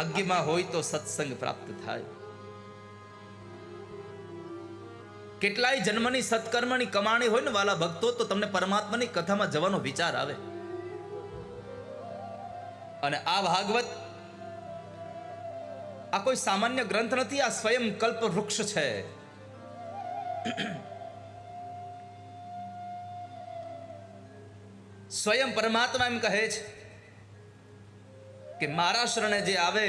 ભાગ્યમાં હોય તો સત્સંગ પ્રાપ્ત થાય. કેટલાય જન્મની સત્કર્મની કમાણી હોય ને વાલા ભક્તો, તો તમને પરમાત્માની કથામાં જવાનો વિચાર આવે. અને આ ભાગવત આ કોઈ સામાન્ય ગ્રંથ નથી, આ સ્વયં કલ્પ વૃક્ષ છે. સ્વયં પરમાત્મા એમ કહે છે કે મારા શરણે જે આવે,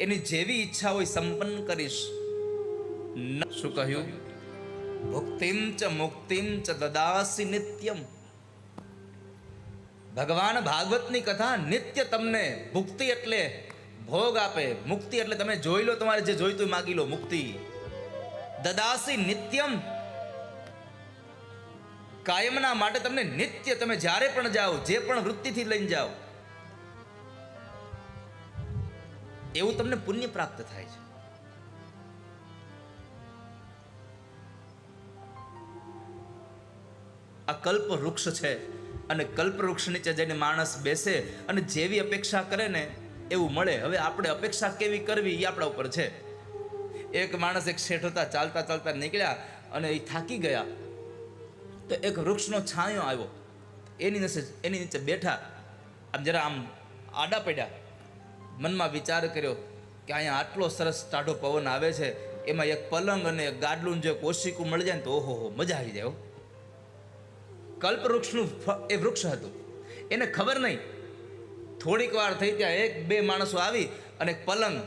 એની જેવી ઈચ્છા હોય સંપન્ન કરીશ. શું કહ્યું? ભુક્તિમ ચ મુક્તિમ ચ દદાસી નિત્યમ. ભગવાન ભાગવતની કથા નિત્ય તમને ભુક્તિ એટલે ભોગ આપે. મુક્તિ એટલે તમે જોઈ લો, તમારે જે જોઈતું માગી લો, મુક્તિ. દદાસી નિત્યમ. કાયમના માટે તમને નિત્ય તમે જ્યારે પણ જાઓ, જે પણ વૃત્તિથી લઈને જાઓ એવું તમને પુણ્ય પ્રાપ્ત થાય છે. આ કલ્પ વૃક્ષ છે અને કલ્પ વૃક્ષ નીચે જઈને માણસ બેસે અને જેવી અપેક્ષા કરે ને એવું મળે. હવે આપણે અપેક્ષા કેવી કરવી એ આપણા ઉપર છે. એક માણસ એક શેઠ હતા, ચાલતા ચાલતા નીકળ્યા અને એ થાકી ગયા. તો એક વૃક્ષનો છાંયો આવ્યો. એની નીચે એની નીચે બેઠા. આમ જરા આમ આડા પડ્યા. મનમાં વિચાર કર્યો કે અહીંયા આટલો સરસ ટાઢો પવન આવે છે, એમાં એક પલંગ અને એક ગાડલું જે કોશિકું મળી જાય ને તો ઓહો હો, મજા આવી જાય હો. કલ્પ વૃક્ષનું ફ- એ વૃક્ષ હતું. એને ખબર નહીં. થોડીક વાર થઈ ત્યાં એક, બે માણસો આવી અને પલંગ,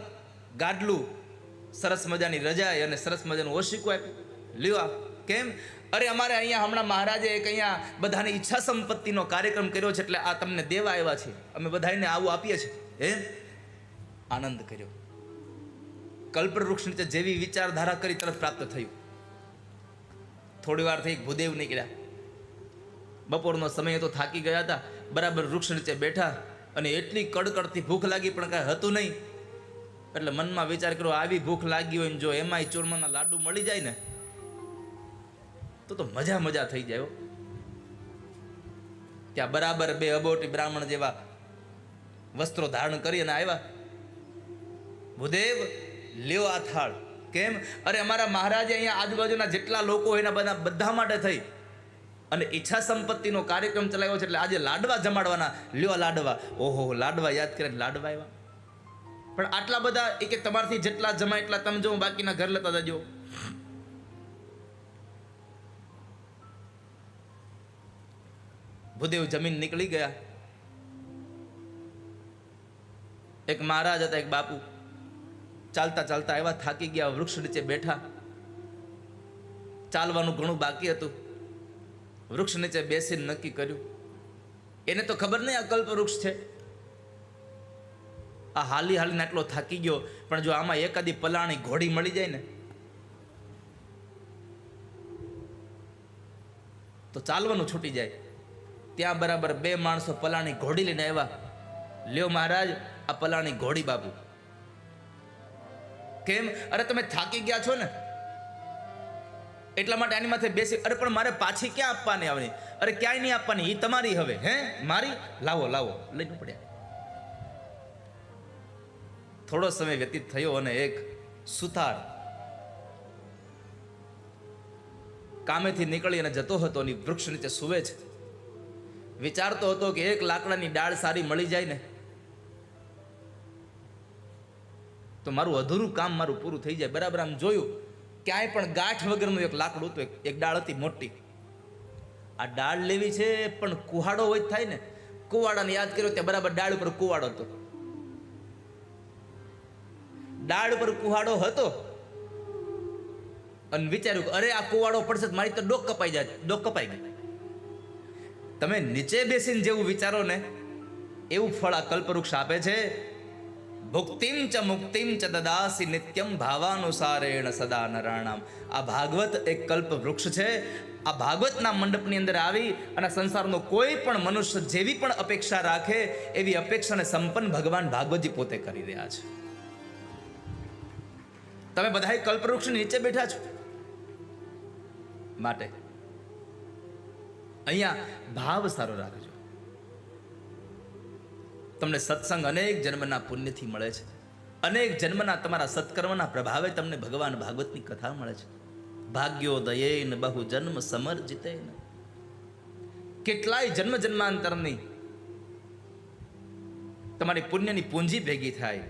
ગાડલું, સરસ મજાની રજાઈ અને સરસ મજાનું ઓશિકું આપ્યું. લ્યો કેમ? અરે અમારે અહીંયા હમણાં મહારાજે એક અહીંયા બધાની ઈચ્છા સંપત્તિનો કાર્યક્રમ કર્યો છે, એટલે આ તમને દેવા આવ્યા છે અમે બધાને આવું આપીએ છીએ. હે આનંદ કર્યો. કલ્પવૃક્ષ નીચે જેવી વિચારધારા કરી તરત પ્રાપ્ત થયું. થોડી વાર થઈ ભૂદેવ નીકળ્યા. બપોરનો સમય તો થાકી ગયા હતા. બરાબર વૃક્ષ નીચે બેઠા અને એટલી કડકડતી ભૂખ લાગી પણ કાંઈ હતું નહીં. એટલે મનમાં વિચાર કર્યો, આવી ભૂખ લાગી હોય ને જો એમાંય ચૂરમાના લાડુ મળી જાય ને, તો તો મજા મજા થઈ જાય. ત્યાં બરાબર બે અબોટી બ્રાહ્મણ જેવા વસ્ત્રો ધારણ કરી અને આવ્યા. ભૂદેવ, લ્યો આ થાળ. કેમ? અરે અમારા મહારાજે અહીંયા આજુબાજુના જેટલા લોકો એના બધા બધા માટે થઈ. અને ઈચ્છા સંપત્તિનો કાર્યક્રમ ચલાવ્યો છે એટલે આજે લાડવા જમાડવાના. લ્યો લાડવા. ઓહો લાડવા યાદ કરે લાડવા આવ્યા. પણ આટલા બધા એક એક તમારથી જેટલા જમાય એટલા તમે જો બાકીના ઘર લેતા જજો. ભૂદેવ જમીન નીકળી ગયા. એક મહારાજ હતા, એક બાપુ. ચાલતા ચાલતા આવ્યા, થાકી ગયા, વૃક્ષ નીચે બેઠા. ચાલવાનું ઘણું બાકી હતું. વૃક્ષ નીચે બેસીને નક્કી કર્યું. એને તો ખબર નહીં આ કલ્પ વૃક્ષ છે. આ હાલી હાલીને આટલો થાકી ગયો, પણ જો આમાં એકાદી પલાણી ઘોડી મળી જાય ને, તો ચાલવાનું છૂટી જાય. ત્યાં બરાબર બે માણસો પલાણી ઘોડી લઈને આવ્યા. લ્યો મહારાજ, આ પલાણી ઘોડી બાબુ. કેમ? અરે તમે થાકી ગયા છો ને? એટલા માટે આની માથે બેસી, અરે પણ મારે પાછી ક્યાં આપવાની આવવાની અરે ક્યાંય નહીં આપવાની એ તમારી હવે, હે? મારી? લાવો લાવો લઈને પડ્યા. થોડો સમય વ્યતીત થયો અને એક સુથાર કામેથી નીકળી અને જતો હતો અને વૃક્ષ નીચે સૂવે છે. વિચારતો હતો કે એક લાકડાની ડાળ સારી મળી જાય ને તો મારું અધૂરું કામ મારું પૂરું થઈ જાય. બરાબર આમ જોયું, ક્યાંય પણ ગાંઠ વગરનું એક લાકડું હતું, એક- ડાળ હતી મોટી. આ ડાળ લેવી છે, પણ કુહાડો હોય થાય ને. કુવાડાને યાદ કર્યો ત્યાં બરાબર ડાળ ઉપર કુવાડો હતો. ડાળ ઉપર કુહાડો હતો. અને વિચાર્યું કે, અરે, આ કુવાડો પડશે મારી તો ડોક કપાઈ જાય, ડોક કપાઈ ગઈ. તમે નીચે બેસીને જેવું વિચારો ને, એવું ફળ આ કલ્પવૃક્ષ આપે છે ભુક્તિમ ચ મુક્તિમ ચ દદાસી નિત્યમ ભાવાનુસારેણ સદા નરાણામ આ ભાગવત એક કલ્પ વૃક્ષ છે. આ ભાગવતના મંડપની અંદર આવી અને સંસારનો કોઈ પણ મનુષ્ય જેવી પણ અપેક્ષા રાખે એવી અપેક્ષાને સંપન્ન ભગવાન ભાગવતજી પોતે કરી રહ્યા છે. તમે બધા કલ્પવૃક્ષ નીચે બેઠા છો? માટે. અહીંયા ભાવ સારો રાખજો. તમને સત્સંગ અનેક જન્મના પુણ્યથી મળે છે. અનેક જન્મના તમારા સત્કર્મના પ્રભાવે તમને ભગવાન ભાગવતની કથા મળે છે. ભાગ્યોદયેન બહુ જન્મ સમર્જિતેન. કેટલાય જન્મ જન્માંતરની તમારી પુણ્યની પૂંજી ભેગી થાય.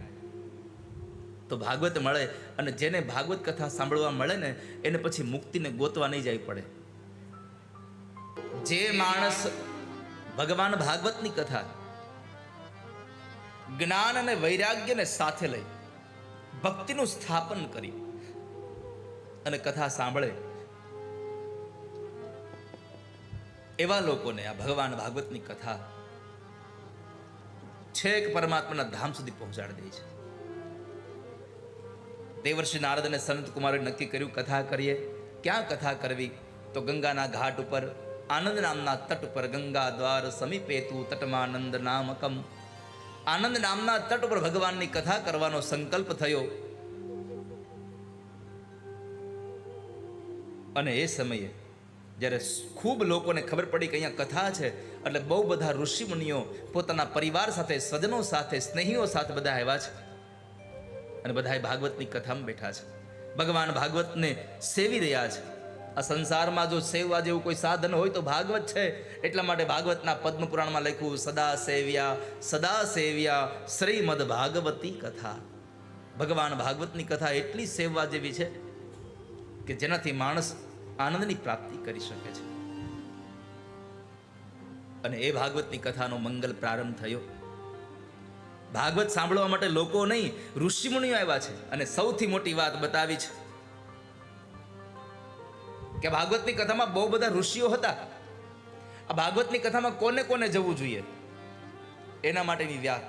તો ભાગવત મળે અને જેને ભાગવત કથા સાંભળવા મળે ને, એને પછી મુક્તિને ગોતવા નહીં જાય પડે. જે માણસ ભગવાન ભાગવતની કથા જ્ઞાન અને વૈરાગ્યને સાથે લઈ ભક્તિનું સ્થાપન કરી અને કથા સાંભળે. એવા લોકોને આ ભગવાન ભાગવતની કથા છેક પરમાત્માના ધામ સુધી પહોંચાડી દે છે. દેવર્ષિ નારદ અને સંત કુમારે નક્કી કર્યું, કથા કરીએ. ક્યાં કથા કરવી? તો ગંગાના ઘાટ ઉપર, આનંદ નામના તટ ઉપર, ગંગા દ્વાર સમીપેતુ તટમાનંદ નામકમ આનંદ નામના તટ ઉપર ભગવાનની કથા કરવાનો સંકલ્પ થયો. અને એ સમયે જ્યારે ખૂબ લોકોને ખબર પડી કે અહીંયા કથા છે, એટલે બહુ બધા ઋષિમુનિઓ પોતાના પરિવાર સાથે, સ્વજનો સાથે, સ્નેહીઓ સાથે બધા આવ્યા છે. અને બધાએ ભાગવતની કથામાં બેઠા છે. ભગવાન ભાગવતને સેવી રહ્યા છે. આ સંસારમાં જો સેવવા જેવું કોઈ સાધન હોય તો ભાગવત છે. એટલા માટે ભાગવતના પદ્મ પુરાણમાં લખ્યું સદા સેવ્યા સદા સેવ્યા શ્રીમદ ભાગવતી કથા. ભગવાન ભાગવતની કથા એટલી સેવવા જેવી છે કે જેનાથી માણસ આનંદની પ્રાપ્તિ કરી શકે છે. અને એ ભાગવતની કથાનો મંગલ પ્રારંભ થયો. ભાગવત સાંભળવા માટે લોકો નહીં, ઋષિમુનિઓ આવ્યા છે અને સૌથી મોટી વાત બતાવી છે. કે ભાગવતની કથામાં બહુ બધા ઋષિઓ હતા. આ ભાગવતની કથામાં કોને કોને જવું જોઈએ? એના માટેની વ્યાત.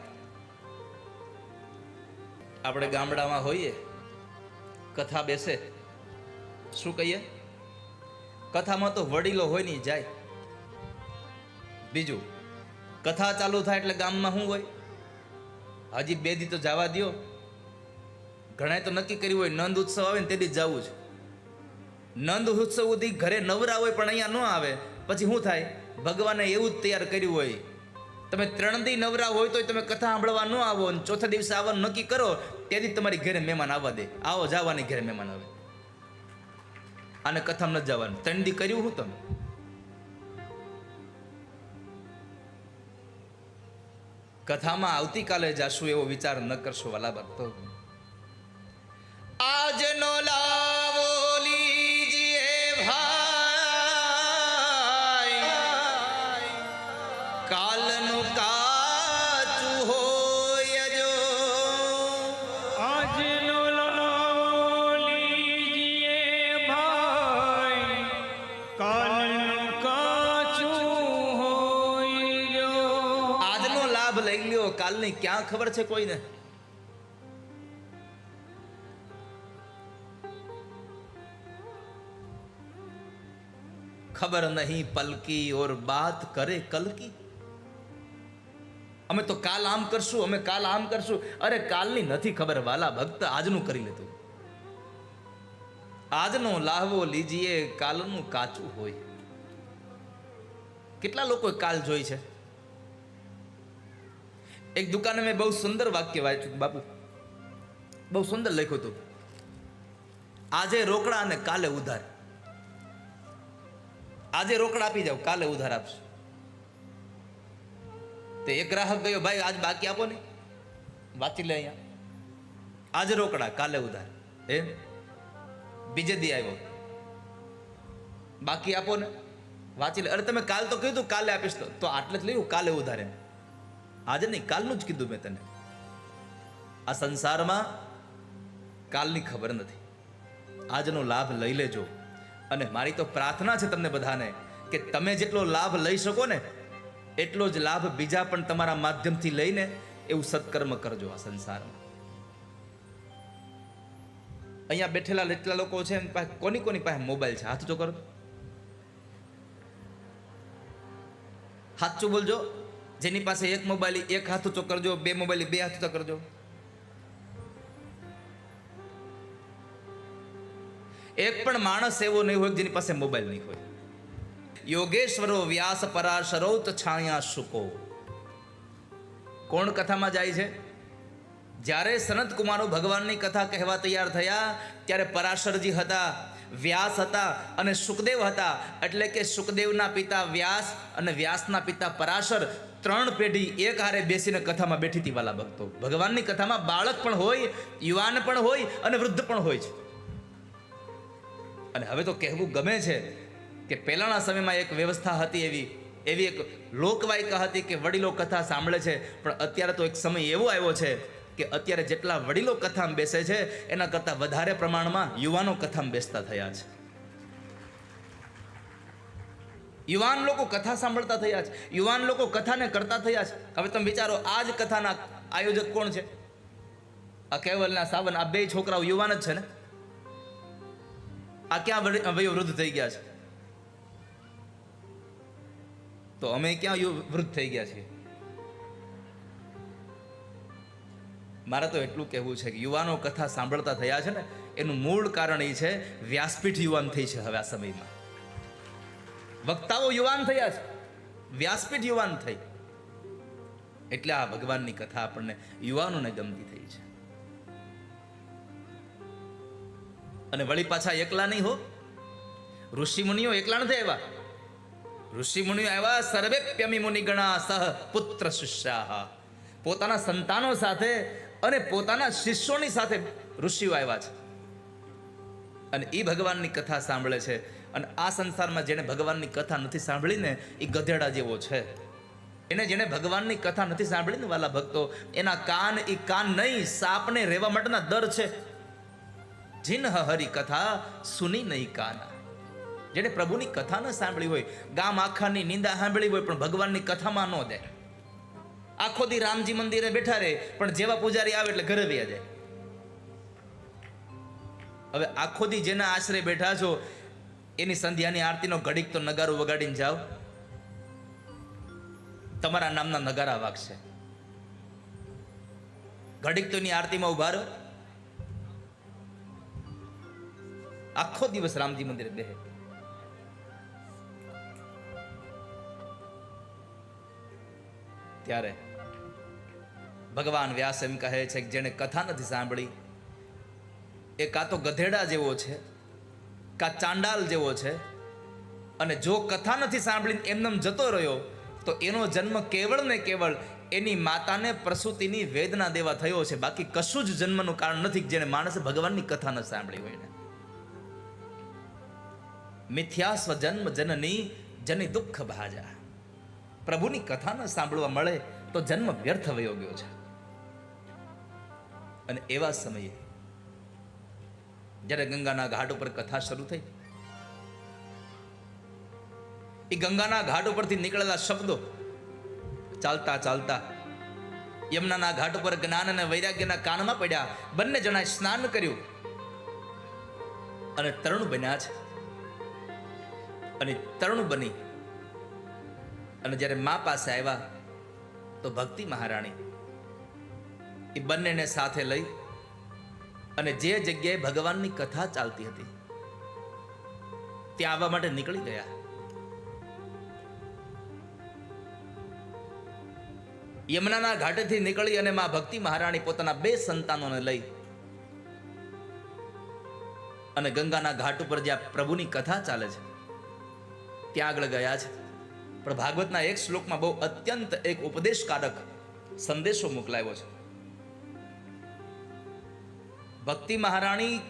આપણે ગામડામાં હોઈએ, કથા બેસે. શું કહીએ? કથામાં તો વડીલો હોય નહીં જાય. બીજું, કથા ચાલુ થાય એટલે ગામમાં શું હોય? હજી બે દી તો જવા દ્યો. ઘણાએ તો નક્કી કર્યું હોય, નંદ ઉત્સવ આવે ને તે દી જવું છે નંદ ઉત્સવ સુધી ઘરે નવરા હોય પણ અહીંયા ન આવે. પછી શું થાય? ભગવાને એવું જ તૈયાર કર્યું હોય. તમે ત્રણ દી નવરા હોય તોય તમે કથા સાંભળવા ન આવો અને ચોથા દિવસે આવવાનું નક્કી કરો તેથી તમારી ઘરે મહેમાન આવવા દે. આવો, જવાની ઘરે મહેમાન આવે. આને કથામાં ન જવાનું. ત્રણ દી કર્યું હું તમે? કથામાં આવતીકાલે જાશું એવો વિચાર ન કરશો, વાલા ભક્તો ક્યાં ખબર છે કોઈને? ખબર નહીં પલકી ઓર બાત કરે કલકી? અમે તો કાલ આમ કરશું, અમે કાલ આમ કરશું. અરે કાલની નથી ખબર, વાલા ભક્ત આજનું કરી લેતું. આજનો લાહવો લીજીએ, કાલનું કાચું હોય. કેટલા લોકોએ કાલ જોઈ છે? એક દુકાને મેં બહુ સુંદર વાક્ય વાંચ્યું બાપુ. બહુ સુંદર લખ્યું હતું. આજે રોકડા અને કાલે ઉધાર. આજે રોકડા આપી જાવ કાલે ઉધાર આપશો. તે એક ગ્રાહક ગયો, ભાઈ, આજ બાકી આપો ને. વાંચી લે અહીંયા. આજે રોકડા, કાલે ઉધાર. એમ બીજે દી આવ્યો. બાકી આપો ને. વાંચી લે. અરે, તમે કાલ તો કીધું, કાલે આપીશ તો. આટલે જ લઈ કાલે ઉધાર આજે નહીં, કાલનું જ કીધું મેં તને. આ સંસારમાં કાલની ખબર નથી. આજનો લાભ લઈ લેજો. અને મારી તો પ્રાર્થના છે તમને બધાને કે તમે જેટલો લાભ લઈ શકો ને, એટલો જ લાભ બીજા પણ તમારા માધ્યમથી લઈને એવું સત્કર્મ કરજો આ સંસારમાં. અહીંયા બેઠેલા એટલા લોકો છે પાસે કોની કોની પાસે મોબાઈલ છે? હાથ તો કરો. સાચું બોલજો. જેની પાસે એક મોબાઈલ એક હાથ ઊંચો કરજો, બે મોબાઈલ બે હાથ ઊંચા કરજો. એક પણ માણસ એવો નહીં હોય જેની પાસે મોબાઈલ નહીં હોય. યોગેશ્વરો વ્યાસ પરાશરો તો શુકો. કોણ કથામાં જાય છે? જ્યારે સનત કુમારો ભગવાનની કથા કહેવા તૈયાર થયા, ત્યારે પરાશરજી હતા, વ્યાસ હતા અને સુખદેવ હતા. એટલે કે સુખદેવના પિતા વ્યાસ અને વ્યાસના પિતા પરાશર ત્રણ પેઢી એક હારે બેસીને કથામાં બેઠી હતી વાલા ભક્તો. ભગવાનની કથામાં બાળક પણ હોય, યુવાન પણ હોય અને વૃદ્ધ પણ હોય છે. અને હવે તો કહેવું ગમે છે કે પહેલાંના સમયમાં એક વ્યવસ્થા હતી એવી એવી એક લોકવાયકા હતી કે વડીલો કથા સાંભળે છે, પણ અત્યારે તો એક સમય એવો આવ્યો છે કે અત્યારે જેટલા વડીલો કથામાં બેસે છે, એના કરતાં વધારે પ્રમાણમાં યુવાનો કથામાં બેસતા થયા છે. યુવાન લોકો કથા સાંભળતા થયા છે. યુવાન લોકો કથાને કરતા થયા છે. હવે તમે વિચારો આ જ કથાના આયોજક કોણ છે? આ કેવલના સાવન, આ બે છોકરાઓ યુવાન જ છે ને? આ ક્યાં વૃદ્ધ થઈ ગયા છે? તો અમે ક્યાં વૃદ્ધ થઈ ગયા છીએ? મારે તો એટલું કહેવું છે કે યુવાનો કથા સાંભળતા થયા છે ને, એનું મૂળ કારણ એ છે, વ્યાસપીઠ યુવાન થઈ છે હવે આ સમયમાં. વક્તાઓ યુવાન થયા છે. વ્યાસપીઠ યુવાન થઈ. એટલે આ ભગવાનની કથા આપણને યુવાનોને ગમતી થઈ છે. અને વળી પાછા એકલા નહીં હો. ઋષિ મુનિઓ એકલા નથી આવ્યા ઋષિ મુનિઓ આવ્યા, સર્વેપ્યમી મુનિગણા સહ પુત્ર શિષ્યા પોતાના સંતાનો સાથે અને પોતાના શિષ્યોની સાથે ઋષિઓ આવ્યા છે. અને એ ભગવાનની કથા સાંભળે છે. અને આ સંસારમાં જેણે ભગવાનની કથા નથી સાંભળીને, એ ગધેડા જેવો છે. એને જેણે ભગવાનની કથા નથી સાંભળીને, વાલા ભક્તો, એના કાન, એ કાન નહીં, સાપને રહેવા માટેના દર છે. જીન હરી કથા, સુની નહીં કાના. જેણે પ્રભુની કથા ન સાંભળી હોય, ગામ આખાની નિંદા સાંભળી હોય, પણ ભગવાનની કથામાં ન દે. આખો દી રામજી મંદિરે બેઠા રહે પણ જેવા પૂજારી આવે એટલે ઘરે વ્યા જાય. હવે આખો દી જેના આશરે બેઠા છો એની સંધ્યાની આરતીનો ઘડીક તો નગારો વગાડીને જાઓ. તમારા નામના નગારા વાગશે. ઘડીક તો એની આરતીમાં ઊભા રહો. આખો દિવસ રામજી મંદિરે બેહે. ત્યારે ભગવાન વ્યાસ એમ કહે છે કે જેણે કથા નથી સાંભળી, એ કાં તો ગધેડા જેવો છે કાં ચાંડાલ જેવો છે. અને જો કથા નથી સાંભળીને એમનેમ જતો રહ્યો, તો એનો જન્મ કેવળ ને કેવળ એની માતાને પ્રસૂતિની વેદના દેવા થયો છે. બાકી કશું જ જન્મનું કારણ નથી જેને માણસે ભગવાનની કથા ન સાંભળી હોય મિથ્યા સ્વજન્મ જનની જની દુઃખ ભાજા. પ્રભુની કથા ન સાંભળવા મળે તો જન્મ વ્યર્થ વયો ગયો છે. અને એવા સમયે જ્યારે ગંગાના ઘાટ ઉપર કથા શરૂ થઈ, એ ગંગાના ઘાટ ઉપરથી નીકળેલા શબ્દો ચાલતા ચાલતા યમુનાના ઘાટ ઉપર જ્ઞાન અને વૈરાગ્યના કાનમાં પડ્યા. બંને જણાએ સ્નાન કર્યું અને તરુણ બન્યા છે. અને તરુણ બની અને જ્યારે મા પાસે આવ્યા તો ભક્તિ મહારાણી એ બંનેને સાથે લઈ અને જે જગ્યાએ ભગવાનની કથા ચાલતી હતી, ત્યાં આવવા માટે નીકળી ગયા. યમુનાના ઘાટેથી નીકળી અને મા ભક્તિ મહારાણી પોતાના બે સંતાનોને લઈ અને ગંગાના ઘાટ ઉપર જ્યાં પ્રભુની કથા ચાલે છે, ત્યાં આગળ ગયા છે. પણ ભાગવતના એક શ્લોકમાં બહુ અત્યંત એક ઉપદેશકારક સંદેશો મોકલાયો છે. ભક્તિ મહારાણી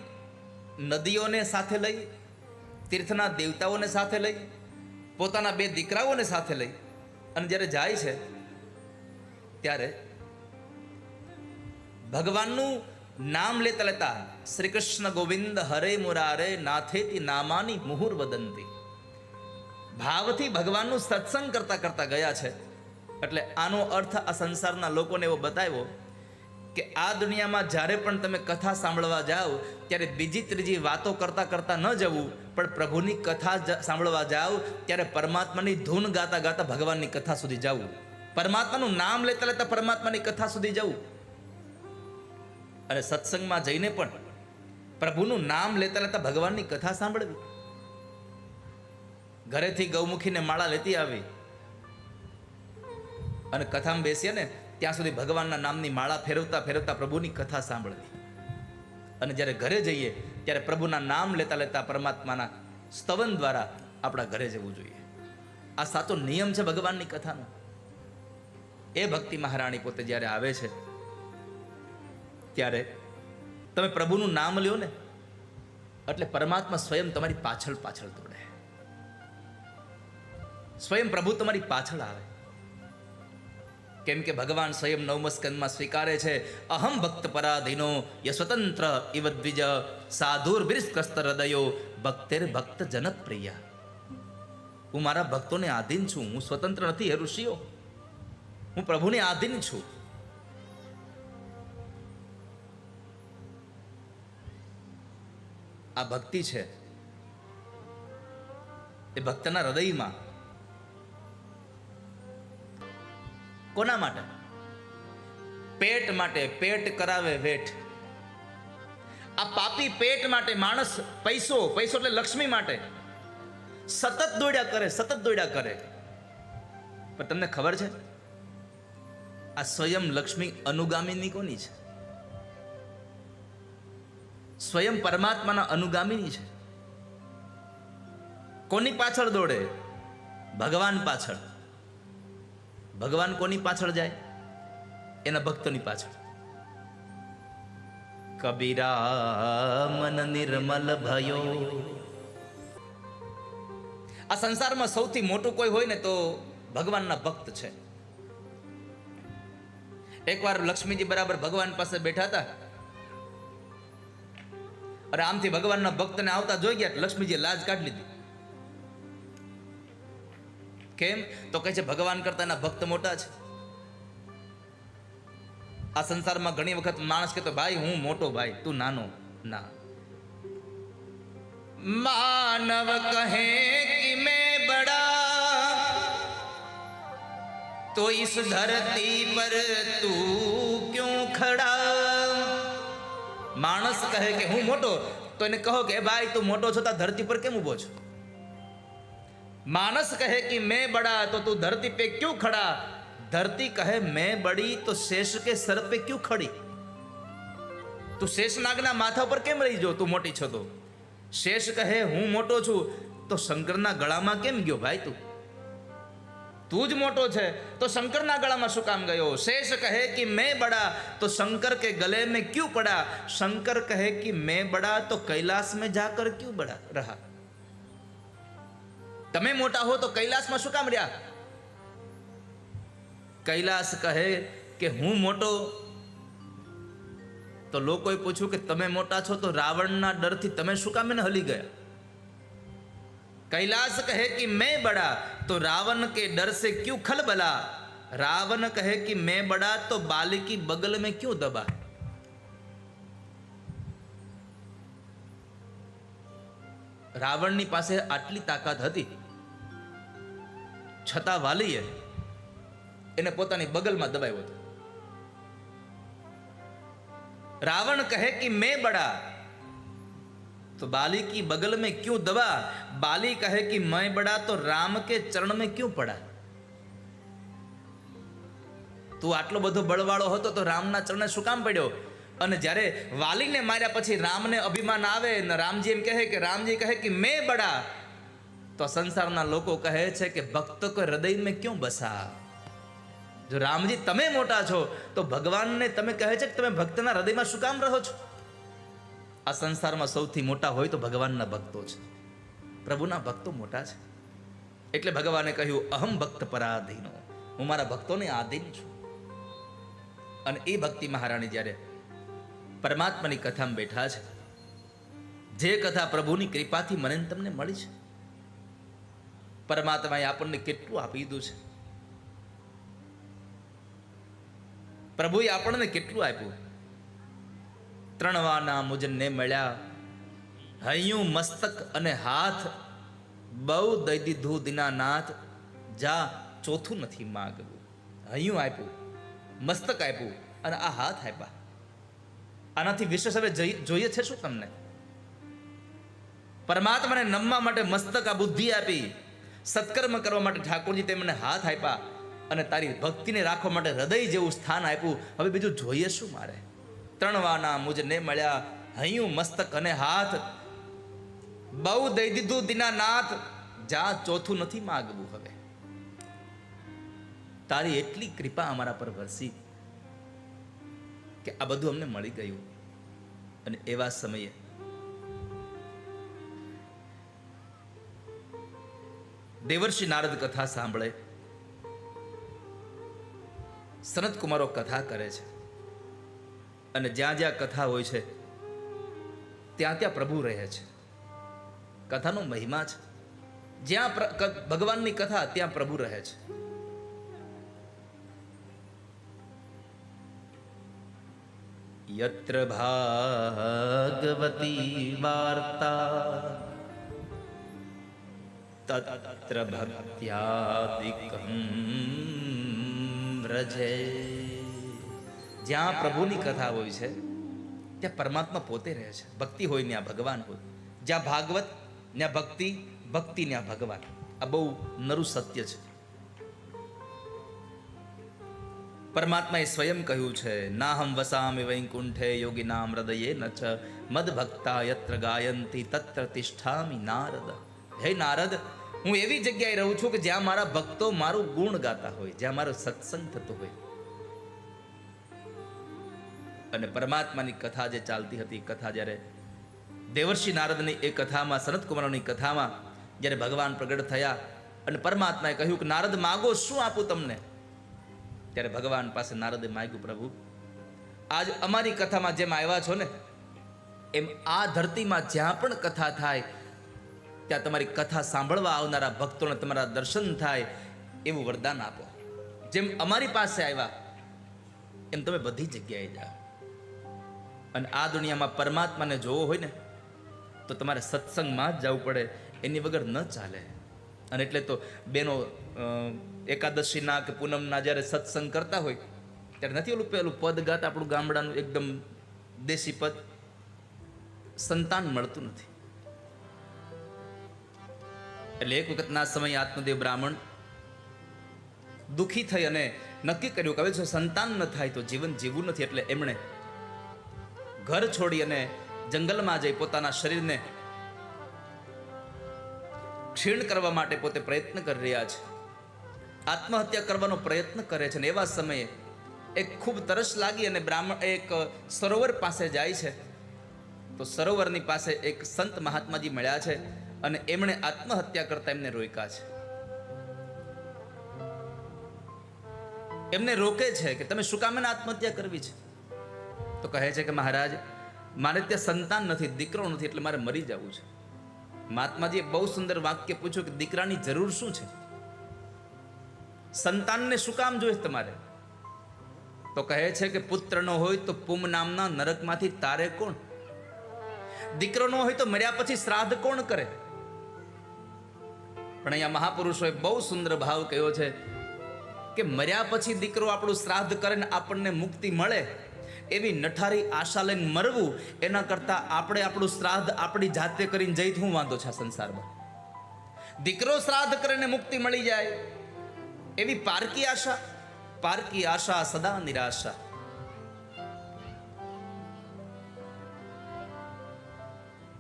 નદીઓને સાથે લઈ, તીર્થના દેવતાઓને સાથે લઈ, પોતાના બે દીકરાઓને સાથે લઈ અને જ્યારે જાય છે, ત્યારે ભગવાનનું નામ લેતા લેતા શ્રી કૃષ્ણ ગોવિંદ હરે મુરારે નાથેતી નામાની મુહુર વદંતી. ભાવથી ભગવાનનું સત્સંગ કરતા કરતા ગયા છે. એટલે આનો અર્થ આ સંસારના લોકોને એવો બતાવ્યો કે આ દુનિયામાં જ્યારે પણ તમે કથા સાંભળવા જાઓ, ત્યારે બીજી ત્રીજી વાતો કરતાં કરતાં ન જવું, પણ પ્રભુની કથા સાંભળવા જાઓ, ત્યારે પરમાત્માની ધૂન ગાતા ગાતા ભગવાનની કથા સુધી જવું પરમાત્માનું નામ લેતા લેતા પરમાત્માની કથા સુધી જવું અને સત્સંગમાં જઈને પણ પ્રભુનું નામ લેતા લેતા ભગવાનની કથા સાંભળવી. ઘરેથી ગૌમુખીને માળા લેતી આવી. અને કથામાં બેસીએ ને ત્યાં સુધી ભગવાનના નામની માળા ફેરવતા ફેરવતા પ્રભુની કથા સાંભળવી. અને જ્યારે ઘરે જઈએ, ત્યારે પ્રભુના નામ લેતા લેતા પરમાત્માના સ્તવન દ્વારા આપણા ઘરે જવું જોઈએ. આ સાચો નિયમ છે ભગવાનની કથાનો. એ ભક્તિ મહારાણી પોતે જ્યારે આવે છે, ત્યારે તમે પ્રભુનું નામ લ્યો ને, એટલે પરમાત્મા સ્વયં તમારી પાછળ પાછળ દોડે. સ્વયં પ્રભુ તમારી પાછળ આવે. કેમ કે ભગવાન સ્વયં નવમસ્કંદમાં સ્વીકારે છે, અહમ ભક્ત પરાધીનો ય સ્વતંત્ર ઇવ દ્વિજ સાધુર બિરસ્કસ્ત હૃદયો ભક્તેર ભક્ત જનપ્રિય હું મારા ભક્તોને આધીન છું, હું સ્વતંત્ર નથી, હે ઋષિઓ. હું પ્રભુને આધીન છું. આ ભક્તિ છે, એ ભક્તના હૃદયમાં કોના માટે? પેટ માટે, પેટ કરાવે વેઠ. આ પાપી પેટ માટે માણસ પૈસો પૈસો એટલે લક્ષ્મી માટે. સતત દોડ્યા કરે, સતત દોડ્યા કરે. પણ તમને ખબર છે? આ સ્વયં લક્ષ્મી અનુગામીની કોની છે? સ્વયં પરમાત્માના અનુગામીની છે? કોની પાછળ દોડે? ભગવાન પાછળ. ભગવાન કોની પાછળ જાય? એના ભક્તોની પાછળ. કબીરા મન નિર્મલ ભયો. આ સંસારમાં સૌથી મોટું કોઈ હોય ને તો ભગવાનના ભક્ત છે. એકવાર લક્ષ્મીજી બરાબર ભગવાન પાસે બેઠા હતા. અરે આમથી ભગવાનના ભક્તને આવતા જોઈ ગયા લક્ષ્મીજી લાજ કાઢી લીધી. કેમ? તો કહે છે, ભગવાન કરતા એના ભક્ત મોટા છે. આ સંસારમાં ઘણી વખત માણસ કે તો ભાઈ, હું મોટો ભાઈ, તું નાનો, ના. માનવ કહે કે મેં બડા, તો ઇસ ધરતી પર તું ક્યું ખડા? માણસ કહે કે, હું મોટો. તો એને કહો કે ભાઈ, તું મોટો છો, તા ધરતી પર કેમ ઊભો છો? માનસ કહે કે मैं बड़ा तो तू धरती पे क्यों खड़ा धरती कहे मैं बड़ी तो शेष के सर पे क्यों खड़ी તું શેષનાગના માથા પર કેમ રહી જો તું મોટી છો તો શેષ કહે હું મોટો છું તો શંકરના ગળામાં કેમ ગયો ભાઈ તું તું જ મોટો છે તો શંકરના ગળામાં શું કામ ગયો शेष કહે कि मैं बड़ा तो शंकर के गले में क्यों पड़ा शंकर कहे कि मैं बड़ा तो कैलाश में जाकर क्यों बड़ा रहा તમે મોટા હો તો કૈલાસમાં શું કામ રહ્યા? કૈલાસ કહે કે હું મોટો. તો લોકોએ પૂછ્યું કે તમે મોટા છો તો રાવણના ડરથી તમે શું કામ એને હલી ગયા? કૈલાસ કહે કે મેં બડા, તો રાવણ કે ડર સે ક્યું ખલબલા? રાવણ કહે કે મેં બડા, તો બાલિકી બગલ મેં ક્યું દબા? રાવણની પાસે આટલી તાકાત હતી છતાં વાલીએ એને પોતાની બગલમાં દબાવ્યો હતો रावण कहे कि मैं बड़ा तो बाली की बगल में क्यों दबा बाली कहे कि मैं बड़ा तो राम के चरण में क्यों पड़ा તું આટલો બધો બળવાળો હતો તો રામના ચરણે શું કામ પડ્યો અને જ્યારે વાલીને માર્યા પછી રામને અભિમાન આવે ને રામજી એમ કહે કે, રામજી કહે કે, મેં બડા. તો સંસારના લોકો કહે છે કે, ભક્ત હૃદય મેં ક્यों બસા? જો રામજી તમે મોટા છો, તો ભગવાનને તમે કહે છે કે, તમે ભક્તના હૃદયમાં શું કામ રહો છો? આ સંસારમાં સૌથી મોટા હોય તો ભગવાનના ભક્તો છે. પ્રભુના ભક્તો મોટા છે. એટલે ભગવાને કહ્યું, અહમ ભક્ત પરાધીનો. હું મારા ભક્તોને આધીન છું. અને એ ભક્તિ મહારાણી જ્યારે પરમાત્માની કથામાં બેઠા છે. જે કથા પ્રભુની કૃપાથી મને તમને મળી છે. પરમાત્માએ આપણને કેટલું આપી દીધું છે. પ્રભુએ આપણને કેટલું આપ્યું? ત્રણવાના મુજને મળ્યા. હૈયું મસ્તક અને હાથ બહુ દઈ દીધું દિનાનાથ જા ચોથું નથી માગવું. હૈયું આપ્યું, મસ્તક આપ્યું અને આ હાથ આપ્યા. આનાથી વિશેષ હવે જોઈએ છે શું તમને? પરમાત્માને નમવા માટે મસ્તક આ બુદ્ધિ આપી, સત્કર્મ કરવા માટે ઠાકોરજી તેમને હાથ આપ્યા અને તારી ભક્તિને રાખવા માટે હૃદય જેવું સ્થાન આપ્યું. હવે બીજું જોઈએ શું મારે? ત્રણવાના મુજને મળ્યા, હૈયું મસ્તક અને હાથ. બહુ દઈ દીધું દીનાનાથ જા ચોથું નથી માગવું હવે. તારી એટલી કૃપા અમારા પર વરસી. કે આ બધું અમને મળી ગયું. અને એવા સમયે દેવર્ષિ નારદ કથા સાંભળે. સનત કુમારો કથા કરે છે. અને જ્યાં જ્યાં કથા હોય છે, ત્યાં ત્યાં પ્રભુ રહે છે. કથાનો મહિમા છે. જ્યાં ભગવાનની કથા, ત્યાં પ્રભુ રહે છે. યત્ર ભાગવતી વાર્તા તત્ર ભક્ત્યાદિકં વ્રજે જ્યાં પ્રભુની કથા હોય છે ત્યાં પરમાત્મા પોતે રહે છે ભક્તિ હોય ત્યાં ભગવાન હોય જ્યાં ભાગવત ત્યાં ભક્તિ ભક્તિ ત્યાં ભગવાન આ બહુ નરું સત્ય છે પરમાત્માએ સ્વયં કહ્યું છે, નાહમ વસામિ વૈકુંઠે યોગીનામ હૃદયે ન ચ મદભક્તા યત્ર ગાયંતી તત્ર તિષ્ઠામિ નારદ. હે નારદ, હું એવી જગ્યાએ રહું છું કે જ્યાં મારા ભક્તો મારું ગુણ ગાતા હોય, જ્યાં મારો સત્સંગ થતો હોય. અને પરમાત્માની કથા જે ચાલતી હતી, કથા જ્યારે દેવર્ષિ નારદની એ કથામાં સનત કુમારોની કથામાં જ્યારે ભગવાન પ્રગટ થયા અને પરમાત્માએ કહ્યું કે, નારદ, માગો શું આપું તમને? ત્યારે ભગવાન પાસે નારદે માગ્યું, પ્રભુ, આજ અમારી કથામાં જેમ આવ્યા છો ને, એમ આ ધરતીમાં જ્યાં પણ કથા થાય, ત્યાં તમારી કથા સાંભળવા આવનારા ભક્તોને તમારા દર્શન થાય, એવું વરદાન આપો. જેમ અમારી પાસે આવ્યા, એમ તમે બધી જગ્યાએ જાઓ. અને આ દુનિયામાં પરમાત્માને જોવો હોય ને, તો તમારે સત્સંગમાં જ જવું પડે, એની વગર ન ચાલે. અને એટલે તો બેનો એકાદશીના કે પૂનમના જ્યારે સત્સંગ કરતા હોય, ત્યારે નથી ઓલું પેલું પદ ગાત આપણું ગામડાનું એકદમ દેશી પદ? સંતાન મળતું નથી. એટલે એક વખતના સમયે આત્મદેવ બ્રાહ્મણ દુઃખી થઈ અને નક્કી કર્યું કે હવે જો સંતાન ન થાય તો જીવન જીવવું નથી. એટલે એમણે ઘર છોડી અને જંગલમાં જઈ પોતાના શરીરને ક્ષીણ કરવા માટે પોતે પ્રયત્ન કરી રહ્યા છે. આત્મહત્યા કરવાનો પ્રયત્ન કરે છે ને એવા સમયે એક ખૂબ તરસ લાગી અને બ્રાહ્મણ, એક સરોવર પાસે જાય છે. તો સરોવરની પાસે એક સંત મહાત્માજી મળ્યા છે અને એમણે આત્મહત્યા કરતા એમને રોક્યા છે. એમને રોકે છે કે તમે શું કામ આત્મહત્યા કરવી છે? તો કહે છે કે મહારાજ, મારે ત્યાં સંતાન નથી, દીકરો નથી, એટલે મારે મરી જવું છે. મહાત્માજીએ બહુ સુંદર વાક્ય પૂછ્યું કે દીકરાની જરૂર શું છે? સંતાનને શું કામ જોઈએ તમારે? તો કહે છે કે પુત્ર નો હોય તો પુમ નામના નરકમાંથી તારે કોણ? દીકરો હોય તો મર્યા પછી શ્રાદ્ધ કોણ કરે? પણ અહીંયા મહાપુરુષોએ બહુ સુંદર ભાવ કહ્યો છે કે મર્યા પછી દીકરો આપણું શ્રાદ્ધ કરે ને આપણને મુક્તિ મળે એવી નઠારી આશા લઈને મરવું એના કરતાં આપણે આપણું શ્રાદ્ધ આપણી જાતે કરીને જઈ હું વાંધો છે સંસારમાં. દીકરો શ્રાદ્ધ કરીને મુક્તિ મળી જાય એવી પારકી આશા પારકી આશા, સદા નિરાશા.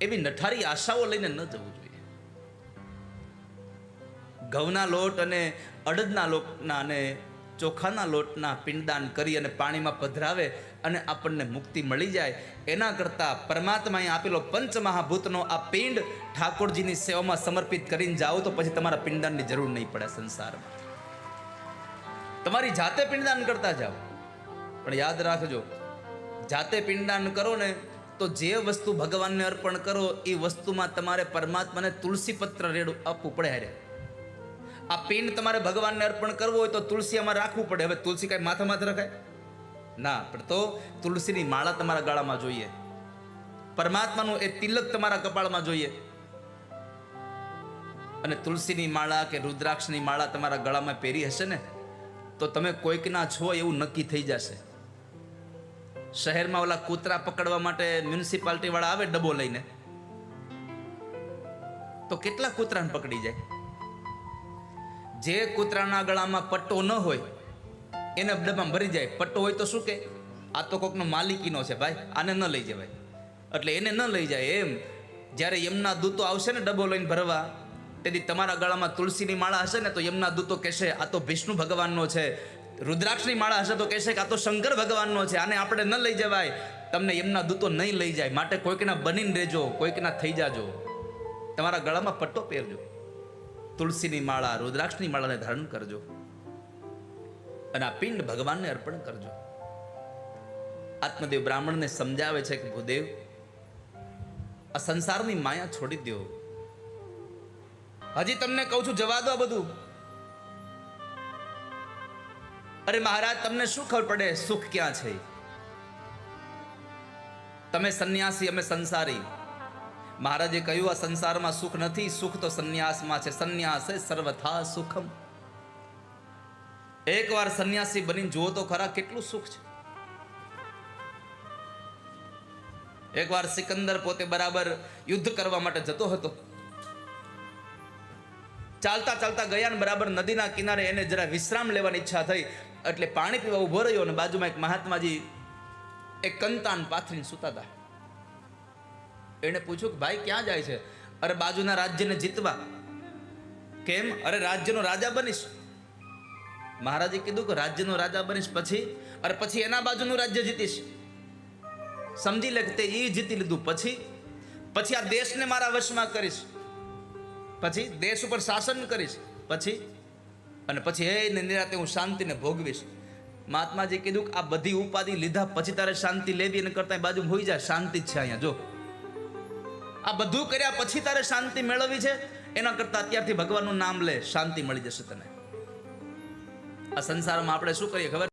એવી નઠારી આશાઓ લઈને ન જવું જોઈએ. ઘઉંના લોટ અને અડદના લોટના અને ચોખાના લોટના પિંડદાન કરી અને પાણીમાં પધરાવે અને આપણને મુક્તિ મળી જાય, એના કરતાં પરમાત્માએ આપેલો પંચમહાભૂતનો આ પિંડ ઠાકોરજીની સેવામાં સમર્પિત કરીને જાઓ તો પછી તમારા પિંડદાનની જરૂર નહીં પડે સંસારમાં. તમારી જાતે પિંડદાન કરતા જાઓ. પણ યાદ રાખજો, જાતે પિંડદાન કરો ને તો જે વસ્તુ ભગવાનને અર્પણ કરો, એ વસ્તુમાં તમારે પરમાત્માને તુલસી પત્ર રેડું આપવું પડે હારે. આ પિંડ તમારે ભગવાનને અર્પણ કરવું હોય તો તુલસી આમાં રાખવું પડે. હવે તુલસી કાંઈ માથા માથે રખાય? ના, પણ તો તુલસીની માળા તમારા ગાળામાં જોઈએ. પરમાત્માનું એ તિલક તમારા કપાળમાં જોઈએ. અને તુલસીની માળા કે રુદ્રાક્ષની માળા તમારા ગળામાં પહેરી હશે ને? તો તમે કોઈકના છો એવું નક્કી થઈ જશે. શહેરમાં ઓલા કૂતરા પકડવા માટે મ્યુનિસિપાલિટી વાળા આવે ડબ્બો લઈને? તો કેટલા કૂતરાને પકડી જાય? જે કૂતરાના ગળામાં પટ્ટો ન હોય, એને ડબ્બામાં ભરી જાય. પટ્ટો હોય તો શું કે? આ તો કોકનો માલિકીનો છે ભાઈ, આને ન લઈ જવાય. એટલે એને ન લઈ જાય એમ. જ્યારે એમના દૂતો આવશે ને ડબ્બો લઈને ભરવા તેથી તમારા ગળામાં તુલસીની માળા હશે ને તો યમના દૂતો કહેશે, આ તો વિષ્ણુ ભગવાનનો છે. રુદ્રાક્ષની માળા હશે તો કહેશે કે, આ તો શંકર ભગવાનનો છે. આને આપણે ન લઈ જવાય. તમને યમના દૂતો નહીં લઈ જાય. માટે કોઈકના બનીને રહેજો, કોઈકના થઈ જાજો. તમારા ગળામાં પટ્ટો પહેરજો. તુલસીની માળા, રુદ્રાક્ષની માળાને ધારણ કરજો. અને આ પિંડ ભગવાનને અર્પણ કરજો. આત્મદેવ બ્રાહ્મણને સમજાવે છે કે, ભૂદેવ, આ સંસારની માયા છોડી દો હજી તમને કહું છું, જવા દો બધું. અરે મહારાજ, તમને શું ખબર પડે, સુખ ક્યાં છે? તમે સંન્યાસી, અમે સંસારી. મહારાજે કહ્યું, આ સંસારમાં સુખ નથી, સુખ તો સંન્યાસમાં છે. સંન્યાસ સર્વથા સુખમ. એકવાર સંન્યાસી બની જુઓ તો ખરા કેટલું સુખ છે. એકવાર સિકંદર પોતે બરાબર યુદ્ધ કરવા માટે જતો હતો. ચાલતા ચાલતા ગયા બરાબર નદીના કિનારે એને જરા વિશ્રામ લેવાની ઈચ્છા થઈ, એટલે પાણી પીવા ઊભો રહ્યો અને બાજુમાં એક મહાત્માજી એક કંતાન પાથરીને સૂતા હતા એને પૂછ્યું કે, ભાઈ, ક્યાં જાય છે? અરે, બાજુના રાજ્યને જીતવા. કેમ? અરે, રાજ્યનો રાજા બનીશ. મહારાજે કીધું કે, રાજ્યનો રાજા બનીશ પછી? અરે, પછી એના બાજુનું રાજ્ય જીતીશ. સમજી લે કે તે એ જીતી લીધું પછી? પછી આ દેશને મારા વશમાં કરીશ. પછી દેશ ઉપર શાસન કરીશ. પછી, અને પછી એ નિરાતે હું શાંતિને ભોગવીશ. મહાત્માજી કીધું કે આ બધી ઉપાધિ લીધા પછી તારે શાંતિ લેવી અને કરતા બાજુ હોઈ જાય શાંતિ જ છે અહીંયા, જો. આ બધું કર્યા પછી તારે શાંતિ મેળવવી છે, એના કરતા અત્યારથી ભગવાનનું નામ લે, શાંતિ મળી જશે તને. આ સંસારમાં આપણે શું કરીએ ખબર?